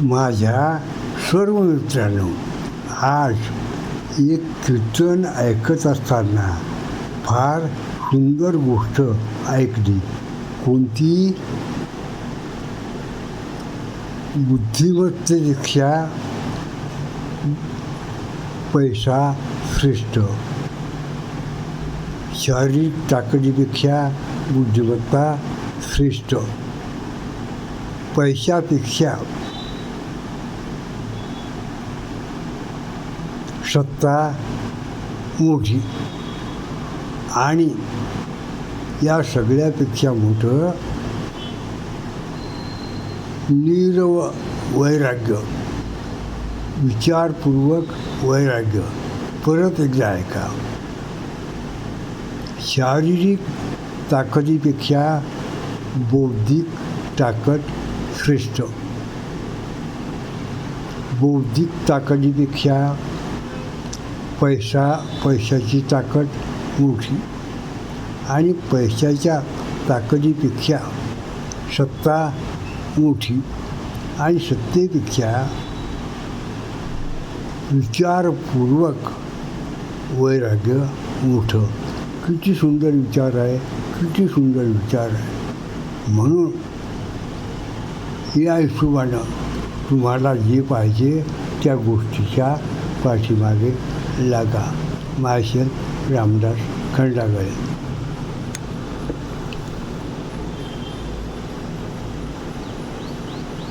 माझ्या सर्व मित्रांनो आज एक कीर्तन ऐकत असताना फार सुंदर गोष्ट ऐकली कोणती बुद्धिमत्तेपेक्षा पैसा श्रेष्ठ शारीरिक ताकदीपेक्षा बुद्धिमत्ता श्रेष्ठ पैशापेक्षा सत्ता मोठी. आणि या सगळ्यापेक्षा मोठं नीरव वैराग्य विचारपूर्वक वैराग्य. परत एकदा ऐका. शारीरिक ताकदीपेक्षा बौद्धिक ताकद श्रेष्ठ. बौद्धिक ताकदीपेक्षा पैसा पैशाची ताकद मोठी आणि पैशाच्या ताकदीपेक्षा सत्ता मोठी आणि सत्तेपेक्षा विचारपूर्वक वैराग्य मोठं. किती सुंदर विचार आहे किती सुंदर विचार आहे. म्हणून या हिशोबानं तुम्हाला जे पाहिजे त्या गोष्टीच्या पाठीमागे लागा. मायशेल रामदास खंडागळे.